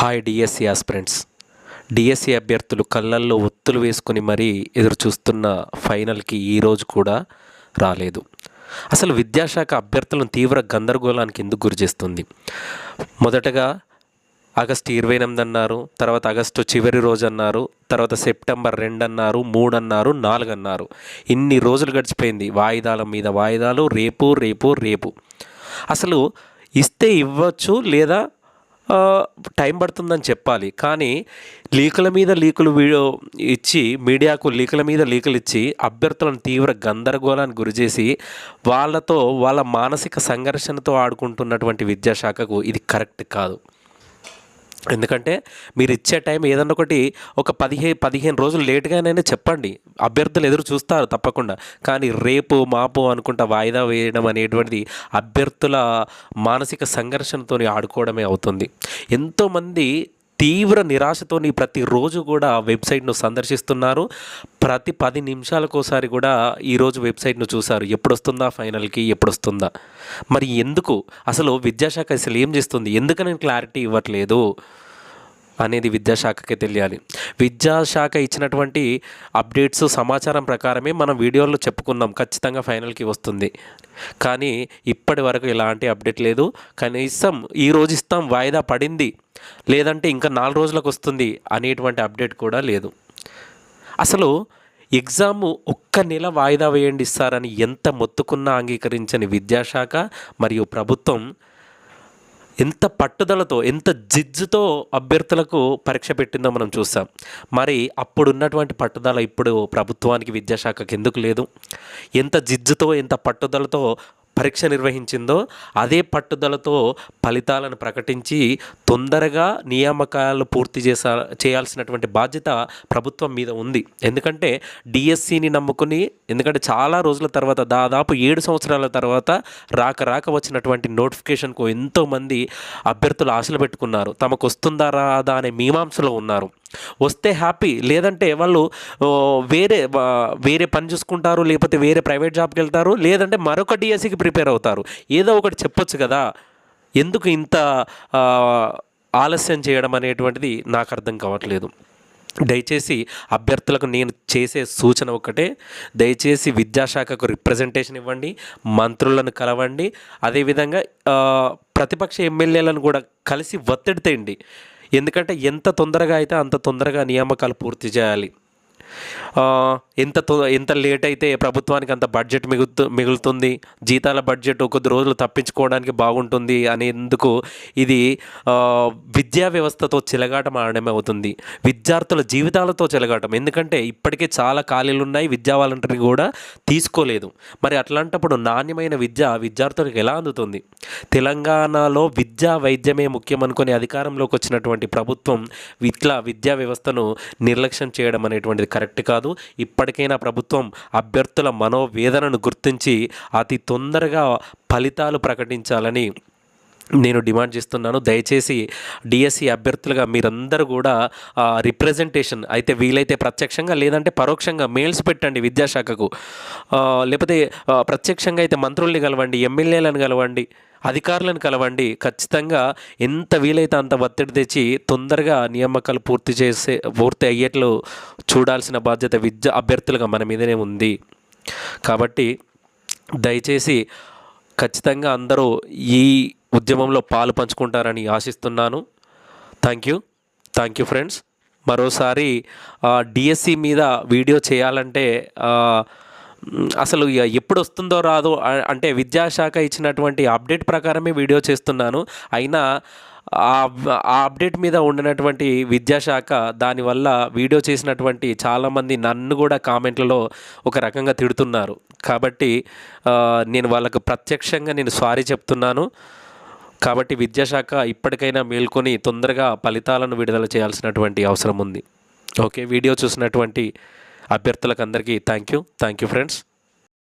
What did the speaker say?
Hi DSC aspirants DSC అభ్యర్థులు కళ్ళల్లో ఒత్తులు వేసుకుని మరీ ఎదురు చూస్తున్న ఫైనల్కి ఈరోజు కూడా రాలేదు. అసలు విద్యాశాఖ అభ్యర్థులను తీవ్ర గందరగోళానికి ఎందుకు గురి చేస్తుంది? మొదటగా ఆగస్టు ఇరవై ఎనిమిది అన్నారు తర్వాత ఆగస్టు చివరి రోజు అన్నారు తర్వాత సెప్టెంబర్ రెండు అన్నారు మూడు అన్నారు నాలుగు అన్నారు. ఇన్ని రోజులు గడిచిపోయింది. వాయిదాల మీద వాయిదాలు రేపు రేపు రేపు. అసలు ఇస్తే ఇవ్వచ్చు లేదా టైం పడుతుందని చెప్పాలి. కానీ లీకుల మీద లీకులు వీడియో ఇచ్చి మీడియాకు లీకుల మీద లీకులు ఇచ్చి అభ్యర్థులను తీవ్ర గందరగోళానికి గురిచేసి వాళ్ళతో వాళ్ళ మానసిక సంఘర్షణతో ఆడుకుంటున్నటువంటి విద్యాశాఖకు ఇది కరెక్ట్ కాదు. ఎందుకంటే మీరు ఇచ్చే టైం ఏదన్నా ఒకటి ఒక పదిహే పదిహేను రోజులు లేట్గానైనా చెప్పండి. అభ్యర్థులు ఎదురు చూస్తారు తప్పకుండా. కానీ రేపు మాపు అనుకుంటా వాయిదా వేయడం అనేటువంటిది అభ్యర్థుల మానసిక సంఘర్షణతో ఆడుకోవడమే అవుతుంది. ఎంతోమంది తీవ్ర నిరాశతోని ప్రతిరోజు కూడా వెబ్సైట్ను సందర్శిస్తున్నారు. ప్రతి పది నిమిషాలకోసారి కూడా ఈరోజు వెబ్సైట్ను చూశారు. ఎప్పుడు వస్తుందా ఫైనల్కి ఎప్పుడు వస్తుందా మరి ఎందుకు? అసలు విద్యాశాఖ అసలు ఏం చేస్తుంది? ఎందుకని క్లారిటీ ఇవ్వట్లేదు? అనేది విద్యాశాఖకే తెలియాలి. విద్యాశాఖ ఇచ్చినటువంటి అప్డేట్స్ సమాచారం ప్రకారమే మనం వీడియోలో చెప్పుకున్నాం. ఖచ్చితంగా ఫైనల్కి వస్తుంది. కానీ ఇప్పటి వరకు ఎలాంటి అప్డేట్ లేదు. కనీసం ఈ రోజు ఇస్తాం వాయిదా పడింది. లేదంటే ఇంకా నాలుగు రోజులకు వస్తుంది అనేటువంటి అప్డేట్ కూడా లేదు. అసలు ఎగ్జామ్ ఒక్క నెల వాయిదా వేయండి ఇస్తారని ఎంత మొత్తుకున్నా అంగీకరించని విద్యాశాఖ మరియు ప్రభుత్వం ఎంత పట్టుదలతో ఎంత జిజ్జుతో అభ్యర్థులకు పరీక్ష పెట్టిందో మనం చూసాం. మరి అప్పుడున్నటువంటి పట్టుదల ఇప్పుడు ప్రభుత్వానికి విద్యాశాఖకి ఎందుకు లేదు? ఎంత జిజ్జుతో ఎంత పట్టుదలతో పరీక్ష నిర్వహించిందో అదే పట్టుదలతో ఫలితాలను ప్రకటించి తొందరగా నియామకాలు పూర్తి చేసా చేయాల్సినటువంటి బాధ్యత ప్రభుత్వం మీద ఉంది. ఎందుకంటే డిఎస్సిని నమ్ముకుని ఎందుకంటే చాలా రోజుల తర్వాత దాదాపు ఏడు సంవత్సరాల తర్వాత రాక రాక వచ్చినటువంటి నోటిఫికేషన్కు ఎంతోమంది అభ్యర్థులు ఆశలు పెట్టుకున్నారు. తమకు వస్తుందా రాదా అనే మీమాంసలో ఉన్నారు. వస్తే హ్యాపీ లేదంటే వాళ్ళు వేరే వేరే పని చూసుకుంటారు లేకపోతే వేరే ప్రైవేట్ జాబ్కి వెళ్తారు లేదంటే మరొక డిఎస్సికి ప్రిపేర్ అవుతారు. ఏదో ఒకటి చెప్పొచ్చు కదా. ఎందుకు ఇంత ఆలస్యం చేయడం అనేటువంటిది నాకు అర్థం కావట్లేదు. దయచేసి అభ్యర్థులకు నేను చేసే సూచన ఒకటే దయచేసి విద్యాశాఖకు రిప్రజెంటేషన్ ఇవ్వండి మంత్రులను కలవండి. అదేవిధంగా ప్రతిపక్ష ఎమ్మెల్యేలను కూడా కలిసి ఒత్తిడి తేండి. ఎందుకంటే ఎంత తొందరగా అయితే అంత తొందరగా నియామకాలు పూర్తి చేయాలి. ఎంత ఎంత లేట్ అయితే ప్రభుత్వానికి అంత బడ్జెట్ మిగుతు మిగులుతుంది? జీతాల బడ్జెట్ కొద్ది రోజులు తప్పించుకోవడానికి బాగుంటుంది అనేందుకు ఇది విద్యా వ్యవస్థతో చిలగాటం ఆడమే అవుతుంది విద్యార్థుల జీవితాలతో చిలగాటం. ఎందుకంటే ఇప్పటికే చాలా ఖాళీలు ఉన్నాయి విద్యా వాలంటీర్ని కూడా తీసుకోలేదు. మరి అట్లాంటప్పుడు నాణ్యమైన విద్య విద్యార్థులకు ఎలా అందుతుంది? తెలంగాణలో విద్యా వైద్యమే ముఖ్యం అనుకుని అధికారంలోకి వచ్చినటువంటి ప్రభుత్వం ఇట్లా విద్యా వ్యవస్థను నిర్లక్ష్యం చేయడం అనేటువంటిది కరెక్ట్ కాదు. ఇప్పటికైనా ప్రభుత్వం అభ్యర్థుల మనోవేదనను గుర్తించి అతి తొందరగా ఫలితాలు ప్రకటించాలని నేను డిమాండ్ చేస్తున్నాను. దయచేసి డిఎస్సి అభ్యర్థులుగా మీరందరూ కూడా రిప్రజెంటేషన్ అయితే వీలైతే ప్రత్యక్షంగా లేదంటే పరోక్షంగా మెయిల్స్ పెట్టండి విద్యాశాఖకు. లేకపోతే ప్రత్యక్షంగా అయితే మంత్రుల్ని కలవండి ఎమ్మెల్యేలను కలవండి అధికారులను కలవండి. ఖచ్చితంగా ఎంత వీలైతే అంత ఒత్తిడి తెచ్చి తొందరగా నియామకాలు పూర్తి చేసే పూర్తి అయ్యేట్లు చూడాల్సిన బాధ్యత విద్య అభ్యర్థులుగా మన మీదనే ఉంది. కాబట్టి దయచేసి ఖచ్చితంగా అందరూ ఈ ఉద్యమంలో పాలు పంచుకుంటారని ఆశిస్తున్నాను. Thank you thank you friends మరోసారి డిఎస్సి మీద వీడియో చేయాలంటే అసలు ఎప్పుడు వస్తుందో రాదో అంటే విద్యాశాఖ ఇచ్చినటువంటి అప్డేట్ ప్రకారమే వీడియో చేస్తున్నాను. అయినా ఆ ఆ అప్డేట్ మీద ఉండినటువంటి విద్యాశాఖ దానివల్ల వీడియో చేసినటువంటి చాలామంది నన్ను కూడా కామెంట్లలో ఒక రకంగా తిడుతున్నారు. కాబట్టి నేను వాళ్ళకు ప్రత్యక్షంగా నేను సారీ చెప్తున్నాను. కాబట్టి విద్యాశాఖ ఇప్పటికైనా మేల్కొని తొందరగా ఫలితాలను విడుదల చేయాల్సినటువంటి అవసరం ఉంది. ఓకే వీడియో చూసినటువంటి అభ్యర్థులకు అందరికీ thank you thank you friends